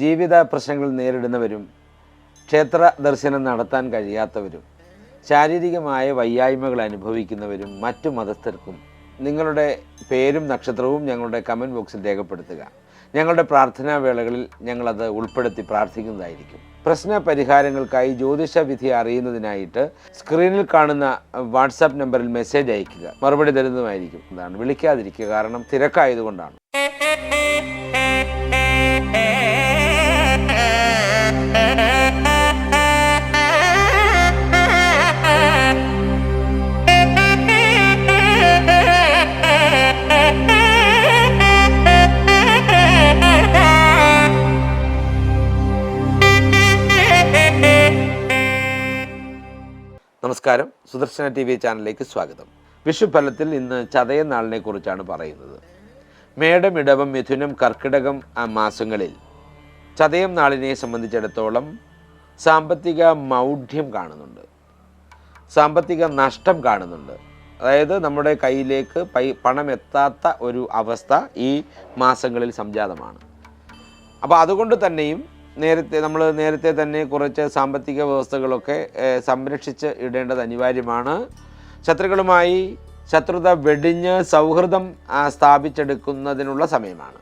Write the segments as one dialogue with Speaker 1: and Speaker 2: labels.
Speaker 1: ജീവിത പ്രശ്നങ്ങൾ നേരിടുന്നവരും ക്ഷേത്ര ദർശനം നടത്താൻ കഴിയാത്തവരും ശാരീരികമായ വയ്യായ്മകൾ അനുഭവിക്കുന്നവരും മറ്റു മതസ്ഥർക്കും നിങ്ങളുടെ പേരും നക്ഷത്രവും ഞങ്ങളുടെ കമന്റ് ബോക്സിൽ രേഖപ്പെടുത്തുക. ഞങ്ങളുടെ പ്രാർത്ഥനാ വേളകളിൽ ഞങ്ങളത് ഉൾപ്പെടുത്തി പ്രാർത്ഥിക്കുന്നതായിരിക്കും. പ്രശ്ന പരിഹാരങ്ങൾക്കായി ജ്യോതിഷ വിധി അറിയുന്നതിനായിട്ട് സ്ക്രീനിൽ കാണുന്ന വാട്സാപ്പ് നമ്പറിൽ മെസ്സേജ് അയക്കുക മറുപടി തരുന്നതുമായിരിക്കും. എന്താണ് വിളിക്കാതിരിക്കുക കാരണം തിരക്കായതുകൊണ്ടാണ്. നമസ്കാരം. സുദർശന ടി വി ചാനലിലേക്ക് സ്വാഗതം. വിഷുഫലത്തിൽ ഇന്ന് ചതയ നാളിനെ കുറിച്ചാണ് പറയുന്നത്. മേടം ഇടവം മിഥുനം കർക്കിടകം മാസങ്ങളിൽ ചതയം നാളിനെ സംബന്ധിച്ചിടത്തോളം സാമ്പത്തിക മൗഢ്യം കാണുന്നുണ്ട്. സാമ്പത്തിക നഷ്ടം കാണുന്നുണ്ട്. അതായത് നമ്മുടെ കയ്യിലേക്ക് പൈ പണം എത്താത്ത ഒരു അവസ്ഥ ഈ മാസങ്ങളിൽ സംജാതമാണ്. അപ്പോൾ അതുകൊണ്ട് തന്നെയും നേരത്തെ നമ്മൾ നേരത്തെ തന്നെ കുറച്ച് സാമ്പത്തിക വ്യവസ്ഥകളൊക്കെ സംരക്ഷിച്ച് ഇടേണ്ടത് അനിവാര്യമാണ്. ശത്രുക്കളുമായി ശത്രുത വെടിഞ്ഞ് സൗഹൃദം സ്ഥാപിച്ചെടുക്കുന്നതിനുള്ള സമയമാണ്.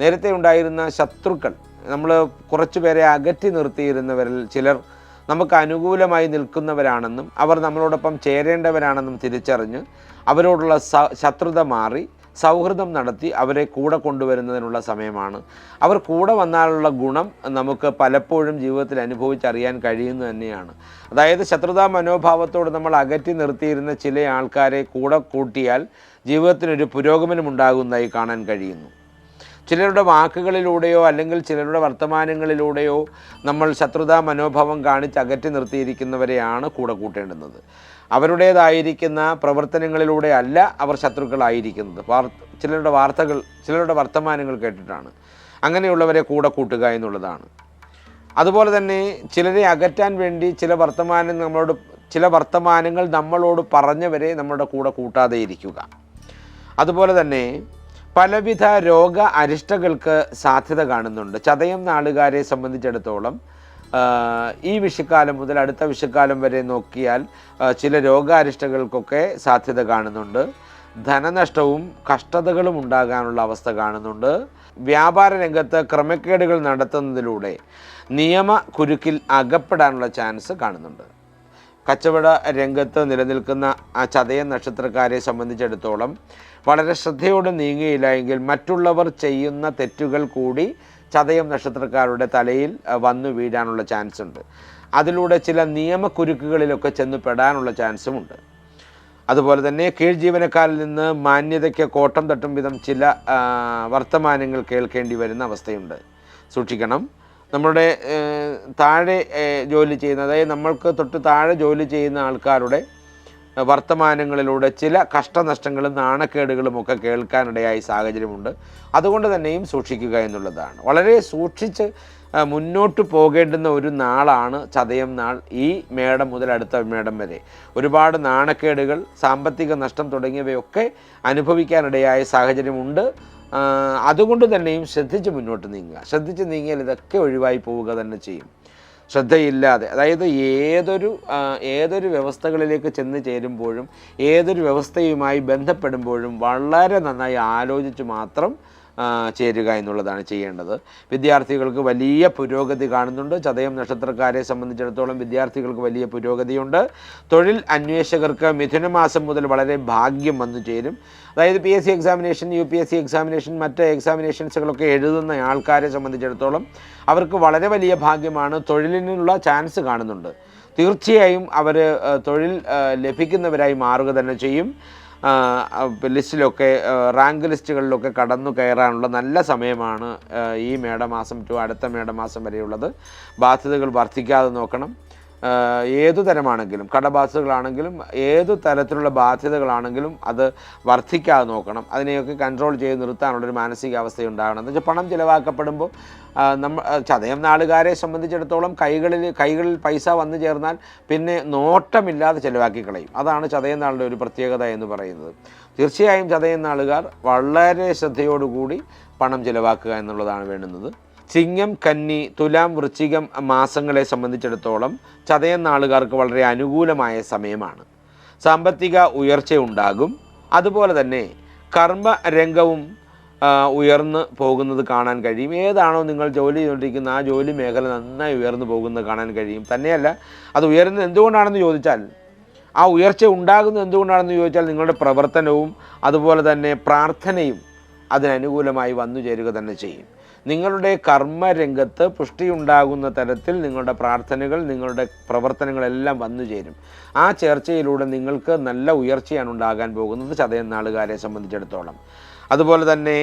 Speaker 1: നേരത്തെ ഉണ്ടായിരുന്ന ശത്രുക്കൾ നമ്മൾ കുറച്ചു പേരെ അകറ്റി നിർത്തിയിരുന്നവരിൽ ചിലർ നമുക്ക് അനുകൂലമായി നിൽക്കുന്നവരാണെന്നും അവർ നമ്മളോടൊപ്പം ചേരേണ്ടവരാണെന്നും തിരിച്ചറിഞ്ഞ് അവരോടുള്ള ശത്രുത മാറി സൗഹൃദം നടത്തി അവരെ കൂടെ കൊണ്ടുവരുന്നതിനുള്ള സമയമാണ്. അവർ കൂടെ വന്നാലുള്ള ഗുണം നമുക്ക് പലപ്പോഴും ജീവിതത്തിൽ അനുഭവിച്ചറിയാൻ കഴിയുന്നു തന്നെയാണ്. അതായത് ശത്രുതാ മനോഭാവത്തോട് നമ്മൾ അകറ്റി നിർത്തിയിരുന്ന ചില ആൾക്കാരെ കൂടെ കൂട്ടിയാൽ ജീവിതത്തിനൊരു പുരോഗമനം ഉണ്ടാകുന്നതായി കാണാൻ കഴിയുന്നു. ചിലരുടെ വാക്കുകളിലൂടെയോ അല്ലെങ്കിൽ ചിലരുടെ വർത്തമാനങ്ങളിലൂടെയോ നമ്മൾ ശത്രുതാ മനോഭാവം കാണിച്ച് അകറ്റി നിർത്തിയിരിക്കുന്നവരെയാണ് കൂടെ കൂട്ടേണ്ടുന്നത്. അവരുടേതായിരിക്കുന്ന പ്രവർത്തനങ്ങളിലൂടെ അല്ല അവർ ശത്രുക്കളായിരിക്കുന്നത്. ചിലരുടെ വാർത്തകൾ ചിലരുടെ വർത്തമാനങ്ങൾ കേട്ടിട്ടാണ്. അങ്ങനെയുള്ളവരെ കൂടെ കൂട്ടുക എന്നുള്ളതാണ്. അതുപോലെ തന്നെ ചിലരെ അകറ്റാൻ വേണ്ടി ചില വർത്തമാനം നമ്മളോട് ചില വർത്തമാനങ്ങൾ നമ്മളോട് പറഞ്ഞവരെ നമ്മുടെ കൂടെ കൂട്ടാതെ ഇരിക്കുക. അതുപോലെ തന്നെ പലവിധ രോഗ അരിഷ്ടകൾക്ക് സാധ്യത കാണുന്നുണ്ട്. ചതയം നാളുകാരെ സംബന്ധിച്ചിടത്തോളം ഈ വിഷുക്കാലം മുതൽ അടുത്ത വിഷുക്കാലം വരെ നോക്കിയാൽ ചില രോഗാരിഷ്ടകൾക്കൊക്കെ സാധ്യത കാണുന്നുണ്ട്. ധനനഷ്ടവും കഷ്ടതകളും ഉണ്ടാകാനുള്ള അവസ്ഥ കാണുന്നുണ്ട്. വ്യാപാര രംഗത്ത് ക്രമക്കേടുകൾ നടത്തുന്നതിലൂടെ നിയമ കുരുക്കിൽ അകപ്പെടാനുള്ള ചാൻസ് കാണുന്നുണ്ട്. കച്ചവട രംഗത്ത് നിലനിൽക്കുന്ന ആ ചതയ നക്ഷത്രക്കാരെ സംബന്ധിച്ചിടത്തോളം വളരെ ശ്രദ്ധയോടെ നീങ്ങിയില്ല എങ്കിൽ മറ്റുള്ളവർ ചെയ്യുന്ന തെറ്റുകൾ കൂടി ചതയം നക്ഷത്രക്കാരുടെ തലയിൽ വന്നു വീഴാനുള്ള ചാൻസ് ഉണ്ട്. അതിലൂടെ ചില നിയമക്കുരുക്കുകളിലൊക്കെ ചെന്ന് പെടാനുള്ള ചാൻസുമുണ്ട് അതുപോലെ തന്നെ കീഴ് ജീവനക്കാരിൽ നിന്ന് മാന്യതയ്ക്ക് കോട്ടം തട്ടും വിധം ചില വർത്തമാനങ്ങൾ കേൾക്കേണ്ടി വരുന്ന അവസ്ഥയുണ്ട്. സൂക്ഷിക്കണം. നമ്മുടെ താഴെ ജോലി ചെയ്യുന്ന അതായത് നമ്മൾക്ക് തൊട്ട് താഴെ ജോലി ചെയ്യുന്ന ആൾക്കാരുടെ വർത്തമാനങ്ങളിലൂടെ ചില കഷ്ടനഷ്ടങ്ങളും നാണക്കേടുകളും ഒക്കെ കേൾക്കാനിടയായ സാഹചര്യമുണ്ട്. അതുകൊണ്ട് തന്നെയും സൂക്ഷിക്കുക എന്നുള്ളതാണ്. വളരെ സൂക്ഷിച്ച് മുന്നോട്ട് പോകേണ്ടുന്ന ഒരു നാളാണ് ചതയം നാൾ ഈ മേടം മുതൽ അടുത്ത മേടം വരെ. ഒരുപാട് നാണക്കേടുകൾ സാമ്പത്തിക നഷ്ടം തുടങ്ങിയവയൊക്കെ അനുഭവിക്കാനിടയായ സാഹചര്യമുണ്ട്. അതുകൊണ്ട് തന്നെയും ശ്രദ്ധിച്ച് മുന്നോട്ട് നീങ്ങുക. ശ്രദ്ധിച്ച് നീങ്ങിയാൽ ഇതൊക്കെ ഒഴിവായി പോവുക തന്നെ ചെയ്യും. ശ്രദ്ധയില്ലാതെ അതായത് ഏതൊരു ഏതൊരു വ്യവസ്ഥകളിലേക്ക് ചെന്ന് ചേരുമ്പോഴും ഏതൊരു വ്യവസ്ഥയുമായി ബന്ധപ്പെടുമ്പോഴും വളരെ നന്നായി ആലോചിച്ച് മാത്രം ചേരുക എന്നുള്ളതാണ് ചെയ്യേണ്ടത്. വിദ്യാർത്ഥികൾക്ക് വലിയ പുരോഗതി കാണുന്നുണ്ട്. ചതയം നക്ഷത്രക്കാരെ സംബന്ധിച്ചിടത്തോളം വിദ്യാർത്ഥികൾക്ക് വലിയ പുരോഗതിയുണ്ട്. തൊഴിൽ അന്വേഷകർക്ക് മിഥുനമാസം മുതൽ വളരെ ഭാഗ്യം വന്നു ചേരും. അതായത് P S C examination U P S C examination മറ്റ് എക്സാമിനേഷൻസുകളൊക്കെ എഴുതുന്ന ആൾക്കാരെ സംബന്ധിച്ചിടത്തോളം അവർക്ക് വളരെ വലിയ ഭാഗ്യമാണ്. തൊഴിലിനുള്ള ചാൻസ് കാണുന്നുണ്ട്. തീർച്ചയായും അവർ തൊഴിൽ ലഭിക്കുന്നവരായി മാറുക തന്നെ ചെയ്യും. ലിസ്റ്റിലൊക്കെ റാങ്ക് ലിസ്റ്റുകളിലൊക്കെ കടന്നു കയറാനുള്ള നല്ല സമയമാണ് ഈ മേടമാസം ടു അടുത്ത മേടമാസം വരെയുള്ളത്. ബാധ്യതകൾ വർദ്ധിക്കാതെ നോക്കണം. ഏതു തരമാണെങ്കിലും കടബാധ്യതകളാണെങ്കിലും ഏതു തരത്തിലുള്ള ബാധ്യതകളാണെങ്കിലും അത് വർദ്ധിക്കാതെ നോക്കണം. അതിനെയൊക്കെ കൺട്രോൾ ചെയ്ത് നിർത്താനുള്ളൊരു മാനസികാവസ്ഥ ഉണ്ടാകണം എന്ന് വെച്ചാൽ പണം ചിലവാക്കപ്പെടുമ്പോൾ നമ്മൾ ചതയം നാളുകാരെ സംബന്ധിച്ചിടത്തോളം കൈകളിൽ കൈകളിൽ പൈസ വന്നു ചേർന്നാൽ പിന്നെ നോട്ടമില്ലാതെ ചിലവാക്കി കളയും. അതാണ് ചതയം നാളുടെ ഒരു പ്രത്യേകത എന്ന് പറയുന്നത്. തീർച്ചയായും ചതയം നാളുകാർ വളരെ ശ്രദ്ധയോടുകൂടി പണം ചിലവാക്കുക എന്നുള്ളതാണ് വേണ്ടുന്നത്. ചിങ്ങം കന്നി തുലാം വൃശ്ചികം മാസങ്ങളെ സംബന്ധിച്ചിടത്തോളം ചതയം നാളുകാർക്ക് വളരെ അനുകൂലമായ സമയമാണ്. സാമ്പത്തിക ഉയർച്ച ഉണ്ടാകും അതുപോലെ തന്നെ കർമ്മ രംഗവും ഉയർന്നു പോകുന്നത് കാണാൻ കഴിയും. ഏതാണോ നിങ്ങൾ ജോലി ചെയ്തുകൊണ്ടിരിക്കുന്ന ആ ജോലി മേഖല നന്നായി ഉയർന്നു പോകുന്നത് കാണാൻ കഴിയും. തന്നെയല്ല അത് ഉയരുന്നത് എന്തുകൊണ്ടാണെന്ന് ചോദിച്ചാൽ ആ ഉയർച്ച ഉണ്ടാകുന്നത് എന്തുകൊണ്ടാണെന്ന് ചോദിച്ചാൽ നിങ്ങളുടെ പ്രവർത്തനവും അതുപോലെ തന്നെ പ്രാർത്ഥനയും അതിനനുകൂലമായി വന്നു ചേരുക തന്നെ ചെയ്യും. നിങ്ങളുടെ കർമ്മരംഗത്ത് പുഷ്ടിയുണ്ടാകുന്ന തരത്തിൽ നിങ്ങളുടെ പ്രാർത്ഥനകൾ നിങ്ങളുടെ പ്രവർത്തനങ്ങളെല്ലാം വന്നു ചേരും. ആ ചേർച്ചയിലൂടെ നിങ്ങൾക്ക് നല്ല ഉയർച്ചയാണ് ഉണ്ടാകാൻ പോകുന്നത് ചതയം നാളുകാരെ സംബന്ധിച്ചിടത്തോളം. അതുപോലെ തന്നെ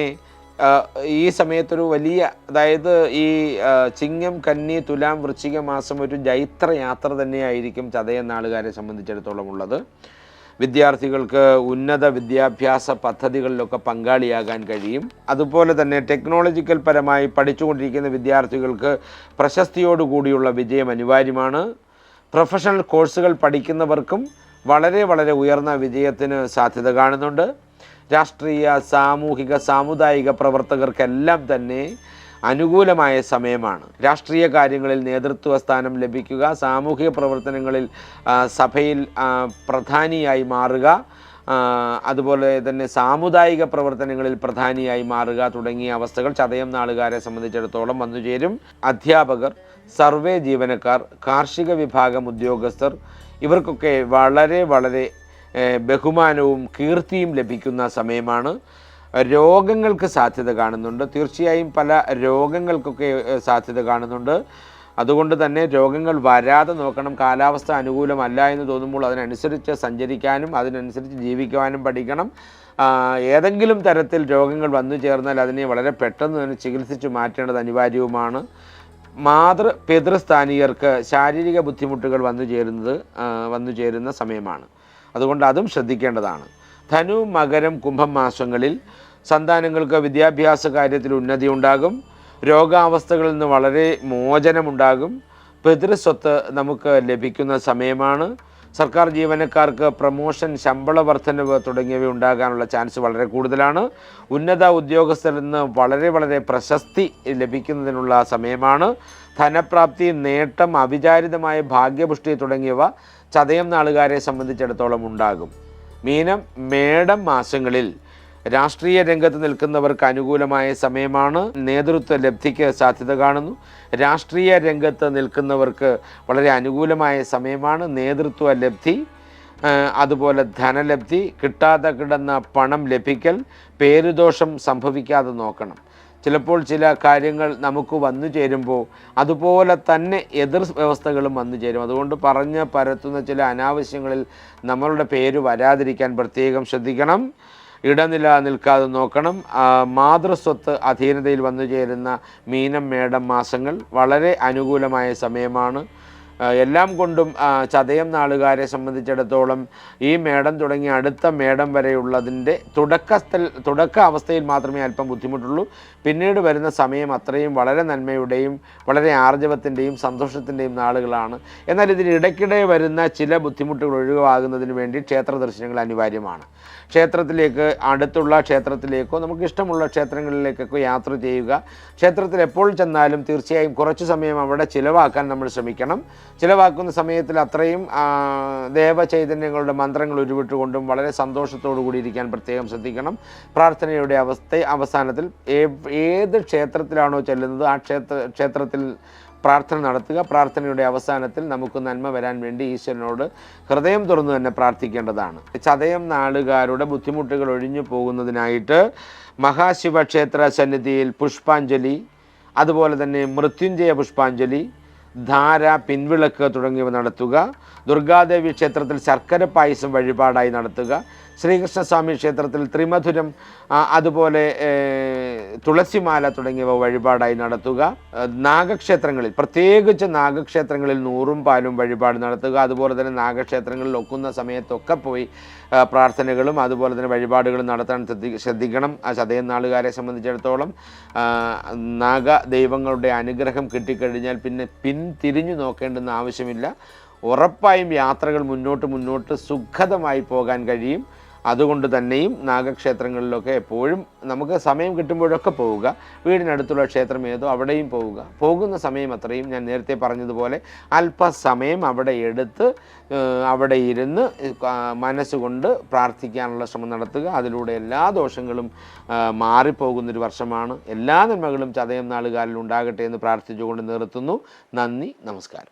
Speaker 1: ഈ സമയത്തൊരു വലിയ അതായത് ഈ ചിങ്ങം കന്നി തുലാം വൃശ്ചിക മാസം ഒരു ജൈത്രയാത്ര തന്നെയായിരിക്കും ചതയ നാളുകാരെ സംബന്ധിച്ചിടത്തോളം ഉള്ളത്. വിദ്യാർത്ഥികൾക്ക് ഉന്നത വിദ്യാഭ്യാസ പദ്ധതികളിലൊക്കെ പങ്കാളിയാകാൻ കഴിയും. അതുപോലെ തന്നെ ടെക്നോളജിക്കൽ പരമായി പഠിച്ചുകൊണ്ടിരിക്കുന്ന വിദ്യാർത്ഥികൾക്ക് പ്രശസ്തിയോടുകൂടിയുള്ള വിജയം അനിവാര്യമാണ്. പ്രൊഫഷണൽ കോഴ്സുകൾ പഠിക്കുന്നവർക്കും വളരെ വളരെ ഉയർന്ന വിജയത്തിന് സാധ്യത കാണുന്നുണ്ട്. രാഷ്ട്രീയ സാമൂഹിക സാമുദായിക പ്രവർത്തകർക്കെല്ലാം തന്നെ അനുകൂലമായ സമയമാണ്. രാഷ്ട്രീയ കാര്യങ്ങളിൽ നേതൃത്വ സ്ഥാനം ലഭിക്കുക സാമൂഹിക പ്രവർത്തനങ്ങളിൽ സഭയിൽ പ്രധാനിയായി മാറുക അതുപോലെ തന്നെ സാമുദായിക പ്രവർത്തനങ്ങളിൽ പ്രധാനിയായി മാറുക തുടങ്ങിയ അവസ്ഥകൾ ചതയം നാളുകാരെ സംബന്ധിച്ചിടത്തോളം വന്നുചേരും അധ്യാപകർ സർവേ ജീവനക്കാർ കാർഷിക വിഭാഗം ഉദ്യോഗസ്ഥർ ഇവർക്കൊക്കെ വളരെ വളരെ ബഹുമാനവും കീർത്തിയും ലഭിക്കുന്ന സമയമാണ്. രോഗങ്ങൾക്ക് സാധ്യത കാണുന്നുണ്ട്. തീർച്ചയായും പല രോഗങ്ങൾക്കൊക്കെ സാധ്യത കാണുന്നുണ്ട്. അതുകൊണ്ട് തന്നെ രോഗങ്ങൾ വരാതെ നോക്കണം. കാലാവസ്ഥ അനുകൂലമല്ല എന്ന് തോന്നുമ്പോൾ അതിനനുസരിച്ച് സഞ്ചരിക്കാനും അതിനനുസരിച്ച് ജീവിക്കുവാനും പഠിക്കണം. ഏതെങ്കിലും തരത്തിൽ രോഗങ്ങൾ വന്നു ചേർന്നാൽ അതിനെ വളരെ പെട്ടെന്ന് തന്നെ ചികിത്സിച്ച് മാറ്റേണ്ടത് അനിവാര്യവുമാണ്. മാതൃ പിതൃസ്ഥാനീയർക്ക് ശാരീരിക ബുദ്ധിമുട്ടുകൾ വന്നു ചേരുന്നത് വന്നു ചേരുന്ന സമയമാണ്. അതുകൊണ്ട് അതും ശ്രദ്ധിക്കേണ്ടതാണ്. ധനു മകരം കുംഭം മാസങ്ങളിൽ സന്താനങ്ങൾക്ക് വിദ്യാഭ്യാസ കാര്യത്തിൽ ഉന്നതി ഉണ്ടാകും രോഗാവസ്ഥകളിൽ നിന്ന് വളരെ മോചനമുണ്ടാകും. പിതൃസ്വത്ത് നമുക്ക് ലഭിക്കുന്ന സമയമാണ്. സർക്കാർ ജീവനക്കാർക്ക് പ്രമോഷൻ ശമ്പള വർധനവ് തുടങ്ങിയവ ഉണ്ടാകാനുള്ള ചാൻസ് വളരെ കൂടുതലാണ്. ഉന്നത ഉദ്യോഗസ്ഥരിൽ നിന്ന് വളരെ വളരെ പ്രശസ്തി ലഭിക്കുന്നതിനുള്ള സമയമാണ്. ധനപ്രാപ്തി നേട്ടം അവിചാരിതമായ ഭാഗ്യപുഷ്ടി തുടങ്ങിയവ ചതയം നാളുകാരെ സംബന്ധിച്ചിടത്തോളം ഉണ്ടാകും. മീനം മേടം മാസങ്ങളിൽ രാഷ്ട്രീയ രംഗത്ത് നിൽക്കുന്നവർക്ക് അനുകൂലമായ സമയമാണ്. നേതൃത്വ ലബ്ധിക്ക് സാധ്യത കാണുന്നു. രാഷ്ട്രീയ രംഗത്ത് നിൽക്കുന്നവർക്ക് വളരെ അനുകൂലമായ സമയമാണ്. നേതൃത്വ ലബ്ധി അതുപോലെ ധനലബ്ധി കിട്ടാതെ കിടന്ന പണം ലഭിക്കൽ പേരുദോഷം സംഭവിക്കാതെ നോക്കണം. ചിലപ്പോൾ ചില കാര്യങ്ങൾ നമുക്ക് വന്നു ചേരുമ്പോൾ അതുപോലെ തന്നെ എതിർ വ്യവസ്ഥകളും വന്നു ചേരും. അതുകൊണ്ട് പറഞ്ഞ് പരത്തുന്ന ചില അനാവശ്യങ്ങളിൽ നമ്മളുടെ പേര് വരാതിരിക്കാൻ പ്രത്യേകം ശ്രദ്ധിക്കണം. ഇടനില നിൽക്കാതെ നോക്കണം. മാതൃസ്വത്ത് അധീനതയിൽ വന്നു ചേരുന്ന മീനം മേടം മാസങ്ങൾ വളരെ അനുകൂലമായ സമയമാണ്. എല്ലാം കൊണ്ടും ചതയം നാളുകാരെ സംബന്ധിച്ചിടത്തോളം ഈ മേടം തുടങ്ങി അടുത്ത മേടം വരെയുള്ളതിന്റെ തുടക്കസ്ഥൽ തുടക്ക അവസ്ഥയിൽ മാത്രമേ അല്പം ബുദ്ധിമുട്ടുള്ളൂ. പിന്നീട് വരുന്ന സമയം അത്രയും വളരെ നന്മയുടെയും വളരെ ആർജവത്തിന്റെയും സന്തോഷത്തിന്റെയും നാളുകളാണ്. എന്നാൽ ഇതിന് ഇടയ്ക്കിടെ വരുന്ന ചില ബുദ്ധിമുട്ടുകൾ ഒഴിവാകുന്നതിന് വേണ്ടി ക്ഷേത്ര ദർശനങ്ങൾ അനിവാര്യമാണ്. ക്ഷേത്രത്തിലേക്ക് അടുത്തുള്ള ക്ഷേത്രത്തിലേക്കോ നമുക്ക് ഇഷ്ടമുള്ള ക്ഷേത്രങ്ങളിലേക്കൊക്കെ യാത്ര ചെയ്യുക. ക്ഷേത്രത്തിൽ എപ്പോൾ ചെന്നാലും തീർച്ചയായും കുറച്ച് സമയം അവിടെ ചിലവാക്കാൻ നമ്മൾ ശ്രമിക്കണം. ചിലവാക്കുന്ന സമയത്തിൽ അത്രയും ദേവചൈതന്യങ്ങളുടെ മന്ത്രങ്ങൾ ഉരുവിട്ടുകൊണ്ടും വളരെ സന്തോഷത്തോടു കൂടി ഇരിക്കാൻ പ്രത്യേകം ശ്രദ്ധിക്കണം. പ്രാർത്ഥനയുടെ അവസ്ഥ അവസാനത്തിൽ ഏത് ക്ഷേത്രത്തിലാണോ ചെല്ലുന്നത് ആ ക്ഷേത്ര ക്ഷേത്രത്തിൽ പ്രാർത്ഥന നടത്തുക. പ്രാർത്ഥനയുടെ അവസാനത്തിൽ നമുക്ക് നന്മ വരാൻ വേണ്ടി ഈശ്വരനോട് ഹൃദയം തുറന്നു തന്നെ പ്രാർത്ഥിക്കേണ്ടതാണ്. ചതയം നാളുകാരുടെ ബുദ്ധിമുട്ടുകൾ ഒഴിഞ്ഞു പോകുന്നതിനായിട്ട് മഹാശിവക്ഷേത്ര സന്നിധിയിൽ പുഷ്പാഞ്ജലി അതുപോലെ തന്നെ മൃത്യുഞ്ജയ പുഷ്പാഞ്ജലി ധാര പിൻവിളക്ക് തുടങ്ങിയവ നടത്തുക. ദുർഗാദേവി ക്ഷേത്രത്തിൽ ശർക്കര പായസം വഴിപാടായി നടത്തുക. ശ്രീകൃഷ്ണസ്വാമി ക്ഷേത്രത്തിൽ ത്രിമധുരം അതുപോലെ തുളസിമാല തുടങ്ങിയവ വഴിപാടായി നടത്തുക. നാഗക്ഷേത്രങ്ങളിൽ പ്രത്യേകിച്ച് നാഗക്ഷേത്രങ്ങളിൽ നൂറും പാലും വഴിപാട് നടത്തുക. അതുപോലെ തന്നെ നാഗക്ഷേത്രങ്ങളിൽ ഒക്കുന്ന സമയത്തൊക്കെ പോയി പ്രാർത്ഥനകളും അതുപോലെ തന്നെ വഴിപാടുകളും നടത്താൻ ശ്രദ്ധി- ശ്രദ്ധിക്കണം. ആ ചതയം നാളുകാരെ സംബന്ധിച്ചിടത്തോളം നാഗ ദൈവങ്ങളുടെ അനുഗ്രഹം കിട്ടിക്കഴിഞ്ഞാൽ പിന്നെ പിന്തിരിഞ്ഞു നോക്കേണ്ടുന്ന ആവശ്യമില്ല. ഉറപ്പായും യാത്രകൾ മുന്നോട്ട് മുന്നോട്ട് സുഖതമായി പോകാൻ കഴിയും. അതുകൊണ്ട് തന്നെയും നാഗക്ഷേത്രങ്ങളിലൊക്കെ എപ്പോഴും നമുക്ക് സമയം കിട്ടുമ്പോഴൊക്കെ പോവുക. വീടിനടുത്തുള്ള ക്ഷേത്രം ഏതോ അവിടെയും പോവുക. പോകുന്ന സമയം അത്രയും ഞാൻ നേരത്തെ പറഞ്ഞതുപോലെ അല്പസമയം അവിടെ എടുത്ത് അവിടെ ഇരുന്ന് മനസ്സുകൊണ്ട് പ്രാർത്ഥിക്കാനുള്ള ശ്രമം നടത്തുക. അതിലൂടെ എല്ലാ ദോഷങ്ങളും മാറിപ്പോകുന്നൊരു വർഷമാണ്. എല്ലാ നന്മകളും ചതയം നാളുകാലിൽ ഉണ്ടാകട്ടെ എന്ന് പ്രാർത്ഥിച്ചുകൊണ്ട് നിർത്തുന്നു. നന്ദി നമസ്കാരം.